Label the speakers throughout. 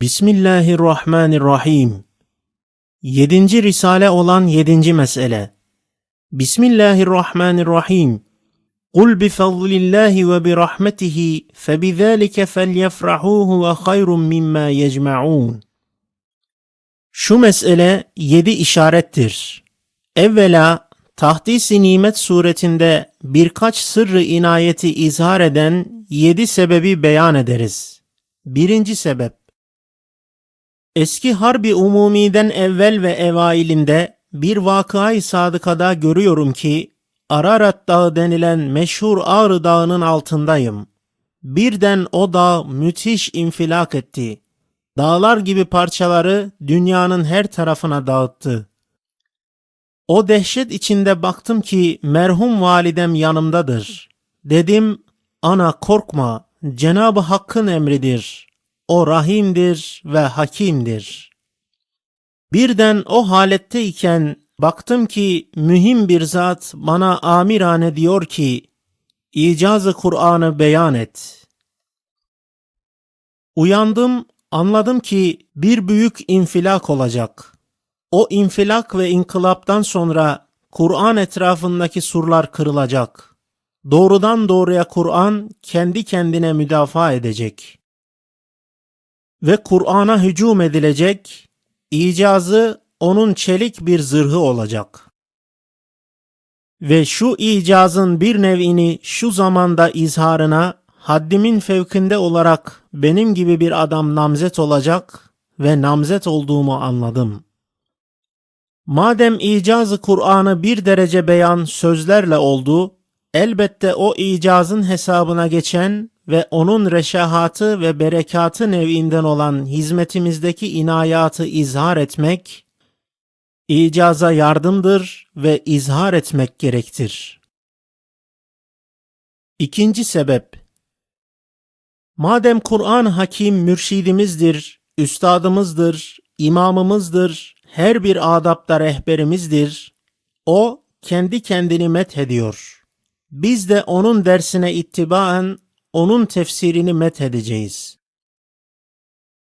Speaker 1: Bismillahirrahmanirrahim. Yedinci Risale olan yedinci mesele. Bismillahirrahmanirrahim. Kul bifadlillahi ve birahmetihi febizalike felyefrahuhu ve hayrun mimma yecma'un. Şu mesele yedi işarettir. Evvela Tahdis-i Nimet suretinde birkaç sırrı inayeti izhar eden yedi sebebi beyan ederiz. Birinci sebep Eski Harbi Umumi'den evvel ve evailinde bir vakayı sadıkada görüyorum ki Ararat Dağı denilen meşhur Ağrı Dağı'nın altındayım. Birden o dağ müthiş infilak etti. Dağlar gibi parçaları dünyanın her tarafına dağıttı. O dehşet içinde baktım ki merhum validem yanımdadır. Dedim, ana korkma, Cenab-ı Hakk'ın emridir. O rahimdir ve hakimdir. Birden o haletteyken baktım ki mühim bir zat bana amirane diyor ki, İcazı Kur'an'ı beyan et. Uyandım, anladım ki bir büyük infilak olacak. O infilak ve inkılaptan sonra Kur'an etrafındaki surlar kırılacak. Doğrudan doğruya Kur'an kendi kendine müdafaa edecek. Ve Kur'an'a hücum edilecek, icazı onun çelik bir zırhı olacak. Ve şu icazın bir nevini şu zamanda izharına haddimin fevkinde olarak benim gibi bir adam namzet olacak ve namzet olduğumu anladım.'' Madem icazı Kur'an'ı bir derece beyan sözlerle oldu, elbette o icazın hesabına geçen ve onun reşahatı ve berekatı nevinden olan hizmetimizdeki inayatı izhar etmek, icaza yardımdır ve izhar etmek gerektir. İkinci sebep, madem Kur'an hakim mürşidimizdir, üstadımızdır, imamımızdır, her bir adapta rehberimizdir. O kendi kendini methediyor. Biz de onun dersine ittibaen onun tefsirini methedeceğiz.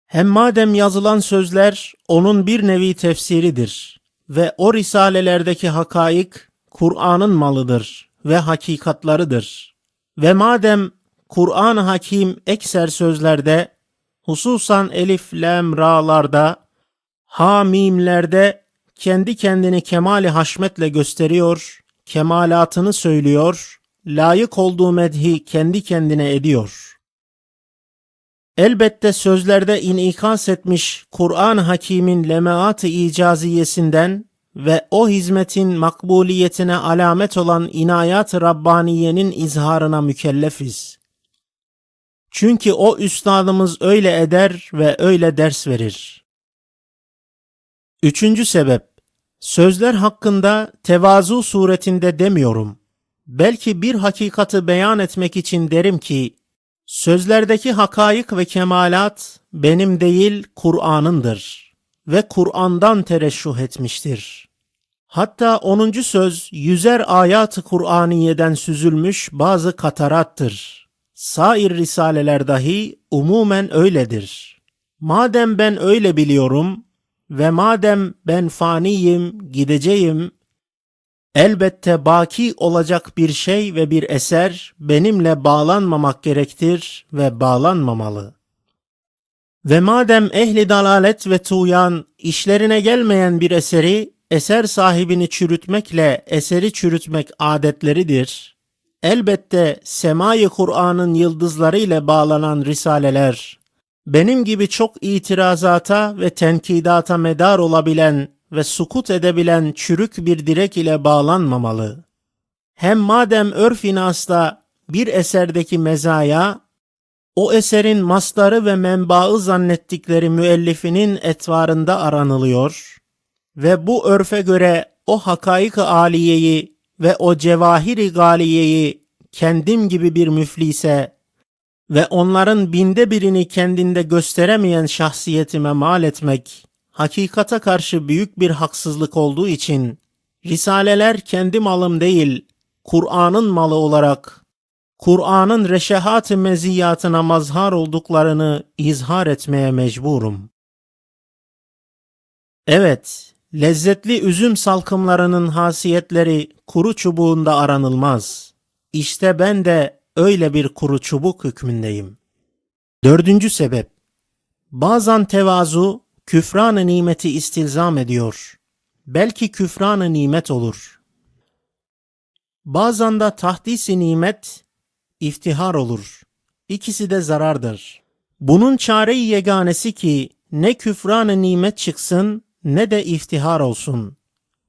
Speaker 1: Hem madem yazılan sözler onun bir nevi tefsiridir ve o risalelerdeki hakaik Kur'an'ın malıdır ve hakikatlarıdır. Ve madem Kur'an-ı Hakim ekser sözlerde, hususan elif, lam, ra'larda hamimlerde kendi kendini kemali haşmetle gösteriyor, kemalatını söylüyor, layık olduğu medhi kendi kendine ediyor. Elbette sözlerde inikas etmiş Kur'an Hakim'in lemaat-ı icaziyesinden ve o hizmetin makbuliyetine alamet olan inayat-ı Rabbaniye'nin izharına mükellefiz. Çünkü o üstadımız öyle eder ve öyle ders verir.'' Üçüncü sebep, sözler hakkında tevazu suretinde demiyorum. Belki bir hakikati beyan etmek için derim ki, sözlerdeki hakayık ve kemalat benim değil Kur'an'ındır ve Kur'an'dan tereşşuh etmiştir. Hatta onuncu söz yüzer ayat-ı Kur'aniye'den süzülmüş bazı katarattır. Sair risaleler dahi umumen öyledir. Madem ben öyle biliyorum, ve madem ben faniyim, gideceğim, elbette baki olacak bir şey ve bir eser benimle bağlanmamak gerektir ve bağlanmamalı. Ve madem ehli dalalet ve tuyan işlerine gelmeyen bir eseri eser sahibini çürütmekle eseri çürütmek adetleridir. Elbette semayı Kur'an'ın yıldızları ile bağlanan risaleler benim gibi çok itirazata ve tenkidata medar olabilen ve sukut edebilen çürük bir direk ile bağlanmamalı. Hem madem örf inasla bir eserdeki mezaya, o eserin mastarı ve menbaı zannettikleri müellifinin etvarında aranılıyor ve bu örfe göre o hakaik-ı aliyeyi ve o cevahiri galiyeyi kendim gibi bir müflise ve onların binde birini kendinde gösteremeyen şahsiyetime mal etmek, hakikata karşı büyük bir haksızlık olduğu için, Risaleler kendi malım değil, Kur'an'ın malı olarak Kur'an'ın reşehat-ı meziyatına mazhar olduklarını izhar etmeye mecburum. Evet, lezzetli üzüm salkımlarının hasiyetleri kuru çubuğunda aranılmaz. İşte ben de öyle bir kuru çubuk hükmündeyim. Dördüncü sebep. Bazen tevazu küfran-ı nimeti istilzam ediyor. Belki küfran-ı nimet olur. Bazen de tahdis-i nimet iftihar olur. İkisi de zarardır. Bunun çare-i yeganesi ki ne küfran-ı nimet çıksın ne de iftihar olsun.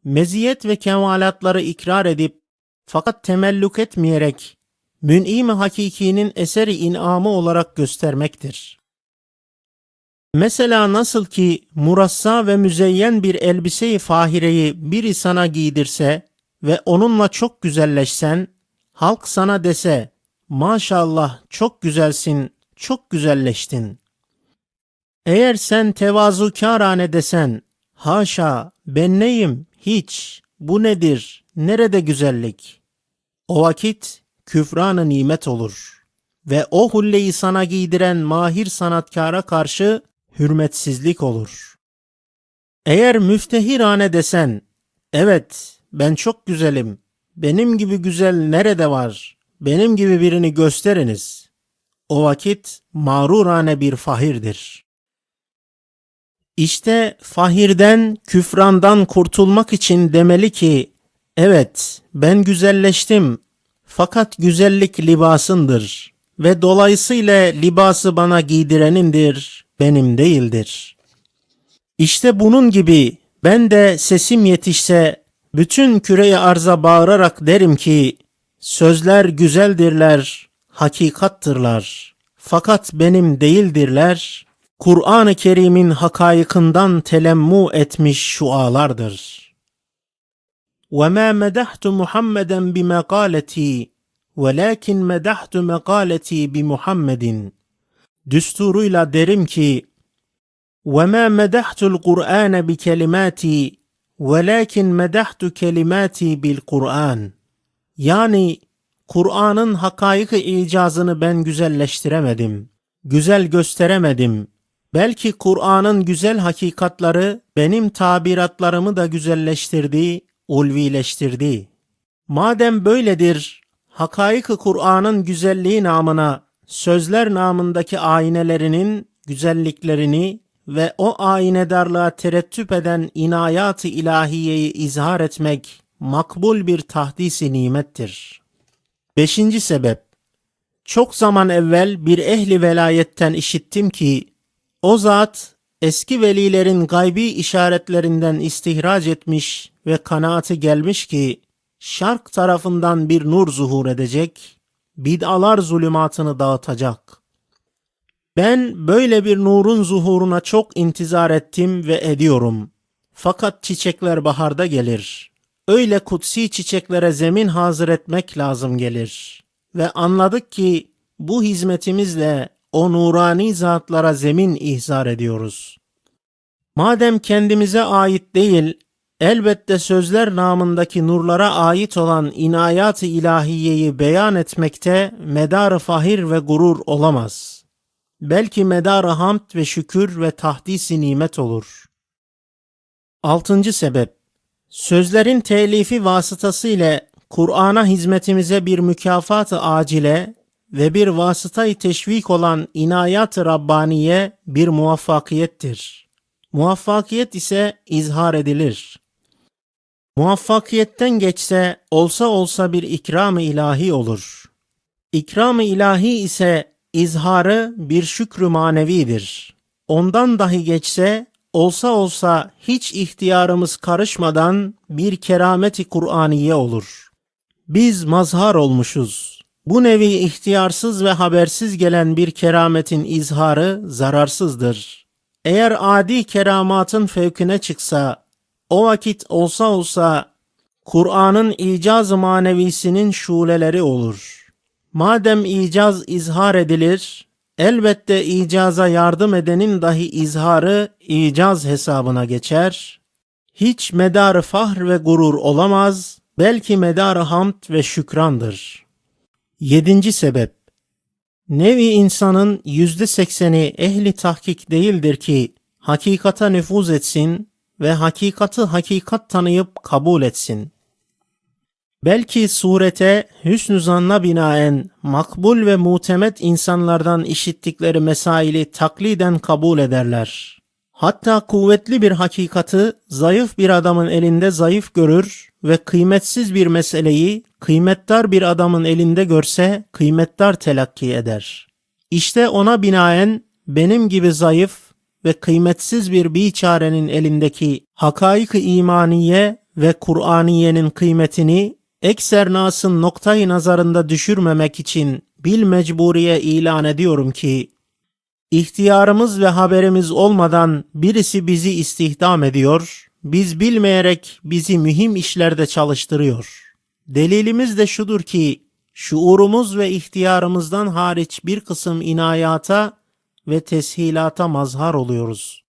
Speaker 1: Meziyet ve kemalatları ikrar edip fakat temellük etmeyerek mün'im-i hakikinin eseri inamı olarak göstermektir. Mesela nasıl ki murassa ve müzeyyen bir elbise-i fahireyi biri sana giydirse ve onunla çok güzelleşsen, halk sana dese, maşallah çok güzelsin, çok güzelleştin. Eğer sen tevazukârane desen, haşa ben neyim, hiç, bu nedir, nerede güzellik? O vakit küfran-ı nimet olur ve o hulleyi sana giydiren mahir sanatkara karşı hürmetsizlik olur. Eğer müftehirane desen, evet ben çok güzelim, benim gibi güzel nerede var, benim gibi birini gösteriniz. O vakit mağrurane bir fahirdir. İşte fahirden, küfrandan kurtulmak için demeli ki, evet ben güzelleştim fakat güzellik libasındır ve dolayısıyla libası bana giydirenindir, benim değildir. İşte bunun gibi ben de sesim yetişse bütün küreye arza bağırarak derim ki sözler güzeldirler, hakikattırlar. Fakat benim değildirler. Kur'an-ı Kerim'in hakayıkından telemmu etmiş şualardır. وَمَا مَدَحْتُ مُحَمَّدًا بِمَقَالَتِي وَلَكِنْ مَدَحْتُ مَقَالَتِي بِمُحَمَّدٍ Düsturuyla derim ki وَمَا مَدَحْتُ الْقُرْآنَ بِكَلِمَاتِي وَلَكِنْ مَدَحْتُ كَلِمَاتِي بِالْقُرْآنِ Yani Kur'an'ın hakayıkı icazını ben güzelleştiremedim. Güzel gösteremedim. Belki Kur'an'ın güzel hakikatları benim tabiratlarımı da güzelleştirdi, ulvileştirdi. Madem böyledir, hakayıkı Kur'an'ın güzelliği namına sözler namındaki aynelerinin güzelliklerini ve o aynedarlığa terettüp eden inayat-ı ilahiyeyi izhar etmek makbul bir tahdisi nimettir. Beşinci sebep Çok zaman evvel bir ehli velayetten işittim ki o zat eski velilerin gaybi işaretlerinden istihraç etmiş ve kanaati gelmiş ki şark tarafından bir nur zuhur edecek, bid'alar zulümatını dağıtacak. Ben böyle bir nurun zuhuruna çok intizar ettim ve ediyorum. Fakat çiçekler baharda gelir. Öyle kutsi çiçeklere zemin hazır etmek lazım gelir. Ve anladık ki bu hizmetimizle o nurani zatlara zemin ihzar ediyoruz. Madem kendimize ait değil, elbette sözler namındaki nurlara ait olan inayat-ı ilahiyeyi beyan etmekte medar fahir ve gurur olamaz. Belki medar hamd ve şükür ve tahdisi nimet olur. Altıncı sebep Sözlerin telifi vasıtası ile Kur'an'a hizmetimize bir mükafat-ı acile ve bir vasıtayı teşvik olan inayat-ı Rabbaniye bir muvaffakiyettir. Muvaffakiyet ise izhar edilir. Muvaffakiyetten geçse olsa olsa bir ikram-ı ilahi olur. İkram-ı ilahi ise izharı bir şükrü manevidir. Ondan dahi geçse olsa olsa hiç ihtiyarımız karışmadan bir kerameti Kur'aniye olur. Biz mazhar olmuşuz. Bu nevi ihtiyarsız ve habersiz gelen bir kerametin izharı zararsızdır. Eğer adi keramatın fevkine çıksa, o vakit olsa olsa Kur'an'ın icaz manevisinin şuleleri olur. Madem icaz izhar edilir, elbette icaza yardım edenin dahi izharı icaz hesabına geçer. Hiç medarı fahr ve gurur olamaz, belki medarı hamd ve şükrandır. Yedinci sebep Nevi insanın yüzde sekseni ehli tahkik değildir ki hakikata nüfuz etsin ve hakikati hakikat tanıyıp kabul etsin. Belki surete hüsnü zanna binaen makbul ve mutemet insanlardan işittikleri mesaili takliden kabul ederler. Hatta kuvvetli bir hakikati zayıf bir adamın elinde zayıf görür ve kıymetsiz bir meseleyi kıymetdar bir adamın elinde görse kıymetdar telakki eder. İşte ona binaen benim gibi zayıf ve kıymetsiz bir biçarenin elindeki hakaik-ı imaniye ve Kur'aniyenin kıymetini ekser nasın noktayı nazarında düşürmemek için bil mecburiye ilan ediyorum ki ihtiyarımız ve haberimiz olmadan birisi bizi istihdam ediyor, biz bilmeyerek bizi mühim işlerde çalıştırıyor. Delilimiz de şudur ki şuurumuz ve ihtiyarımızdan hariç bir kısım inayata ve teshilata mazhar oluyoruz.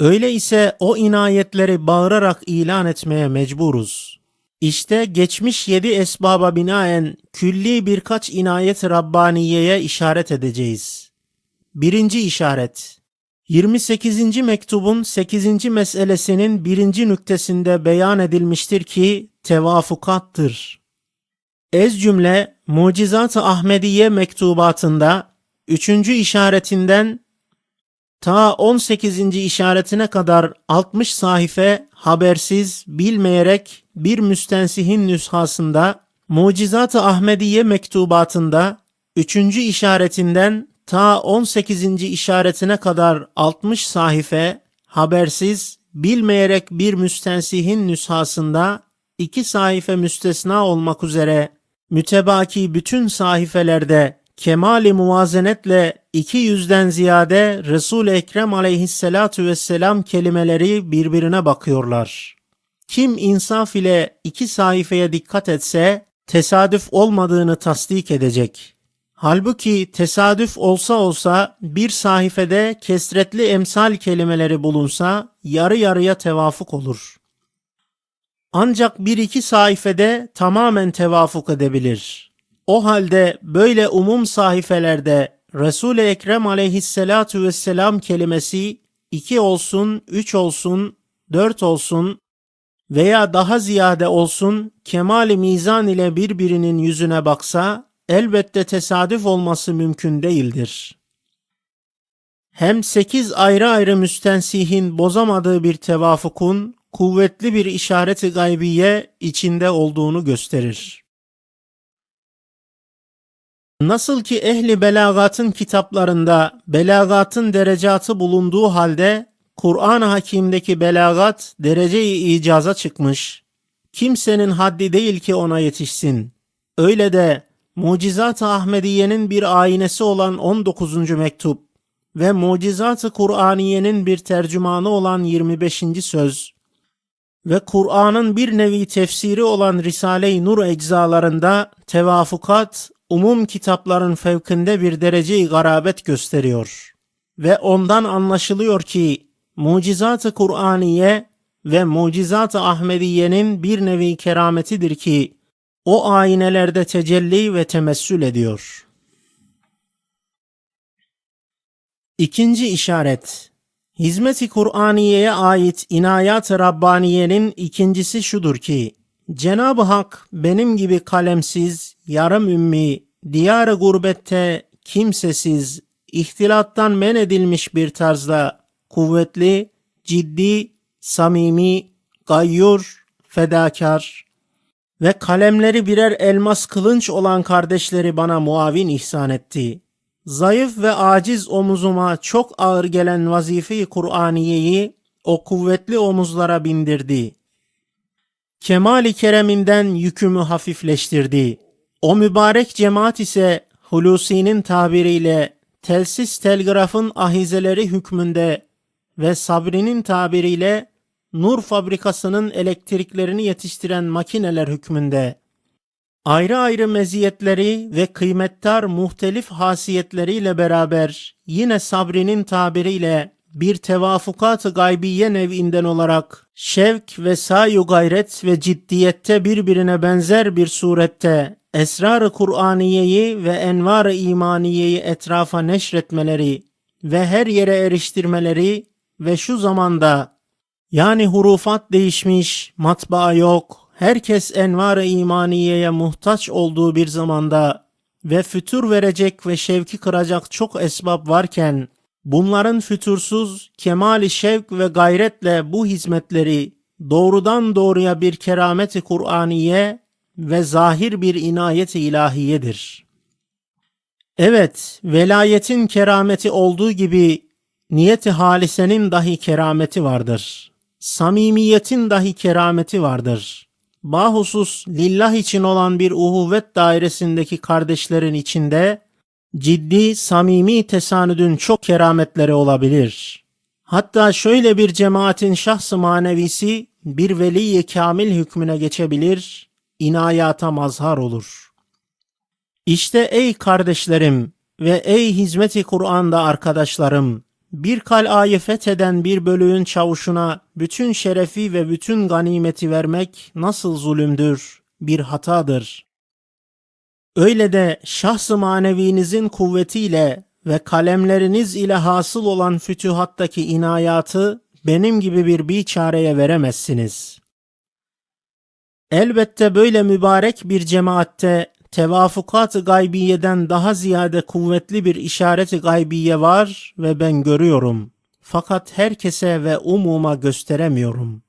Speaker 1: Öyle ise o inayetleri bağırarak ilan etmeye mecburuz. İşte geçmiş yedi esbaba binaen külli birkaç inayet Rabbaniye'ye işaret edeceğiz. Birinci işaret 28. mektubun 8. meselesinin birinci nüktesinde beyan edilmiştir ki tevafukattır. Ez cümle Mucizat-ı Ahmediye mektubatında 3. işaretinden ta 18. işaretine kadar 60 sahife habersiz, bilmeyerek bir müstensihin nüshasında Mucizat-ı Ahmediye mektubatında 3. işaretinden ta 18. işaretine kadar 60 sahife habersiz, bilmeyerek bir müstensihin nüshasında iki sahife müstesna olmak üzere mütebaki bütün sahifelerde kemali muvazenetle iki yüzden ziyade Resul-i Ekrem aleyhissalatu vesselam kelimeleri birbirine bakıyorlar. Kim insaf ile iki sayfaya dikkat etse tesadüf olmadığını tasdik edecek. Halbuki tesadüf olsa olsa bir sayfede kesretli emsal kelimeleri bulunsa yarı yarıya tevafuk olur. Ancak bir iki sayfede tamamen tevafuk edebilir. O halde böyle umum sahifelerde Resul-i Ekrem aleyhissalatu vesselam kelimesi iki olsun, üç olsun, dört olsun veya daha ziyade olsun kemali mizan ile birbirinin yüzüne baksa elbette tesadüf olması mümkün değildir. Hem sekiz ayrı ayrı müstensihin bozamadığı bir tevafukun kuvvetli bir işareti gaybiye içinde olduğunu gösterir. Nasıl ki ehli belagatın kitaplarında belagatın derecatı bulunduğu halde Kur'an-ı Hakim'deki belagat derece-i icaza çıkmış. Kimsenin haddi değil ki ona yetişsin. Öyle de Mucizat-ı Ahmediye'nin bir aynesi olan 19. mektup ve Mucizat-ı Kur'aniye'nin bir tercümanı olan 25. söz ve Kur'an'ın bir nevi tefsiri olan Risale-i Nur eczalarında tevafukat umum kitapların fevkinde bir derece-i garabet gösteriyor. Ve ondan anlaşılıyor ki Mucizat-ı Kur'aniye ve Mucizat-ı Ahmediye'nin bir nevi kerametidir ki o aynelerde tecelli ve temessül ediyor. İkinci işaret Hizmet-i Kur'aniye'ye ait inayat-ı Rabbaniye'nin ikincisi şudur ki, Cenab-ı Hak benim gibi kalemsiz, yarım ümmi, diyar-ı gurbette kimsesiz, ihtilattan men edilmiş bir tarzda kuvvetli, ciddi, samimi, gayyur, fedakar ve kalemleri birer elmas kılınç olan kardeşleri bana muavin ihsan etti. Zayıf ve aciz omuzuma çok ağır gelen vazife-i Kur'aniyeyi o kuvvetli omuzlara bindirdi. Kemali kereminden yükümü hafifleştirdi. O mübarek cemaat ise Hulusi'nin tabiriyle telsiz telgrafın ahizeleri hükmünde ve Sabri'nin tabiriyle nur fabrikasının elektriklerini yetiştiren makineler hükmünde. Ayrı ayrı meziyetleri ve kıymettar muhtelif hasiyetleriyle beraber yine Sabri'nin tabiriyle bir tevafukat-ı gaybiye nev'inden olarak şevk ve sayu gayret ve ciddiyette birbirine benzer bir surette esrar-ı Kur'aniyeyi ve envar-ı imaniyeyi etrafa neşretmeleri ve her yere eriştirmeleri ve şu zamanda yani hurufat değişmiş, matbaa yok, herkes envar-ı imaniyeye muhtaç olduğu bir zamanda ve fütur verecek ve şevki kıracak çok esbab varken, bunların fütursuz, kemali şevk ve gayretle bu hizmetleri doğrudan doğruya bir kerameti Kur'aniye ve zahir bir inayet-i ilahiyedir. Evet, velayetin kerameti olduğu gibi niyeti halisenin dahi kerameti vardır. Samimiyetin dahi kerameti vardır. Bahusus lillah için olan bir uhuvvet dairesindeki kardeşlerin içinde ciddi, samimi tesanüdün çok kerametleri olabilir. Hatta şöyle bir cemaatin şahsı manevisi bir veliye kamil hükmüne geçebilir, inayata mazhar olur. İşte ey kardeşlerim ve ey hizmeti Kur'an'da arkadaşlarım, bir kal'ayı fetheden bir bölüğün çavuşuna bütün şerefi ve bütün ganimeti vermek nasıl zulümdür, bir hatadır. Öyle de şahs-ı manevinizin kuvvetiyle ve kalemleriniz ile hasıl olan fütühattaki inayatı benim gibi bir biçareye veremezsiniz. Elbette böyle mübarek bir cemaatte tevafukat-ı gaybiyeden daha ziyade kuvvetli bir işareti gaybiye var ve ben görüyorum. Fakat herkese ve umuma gösteremiyorum.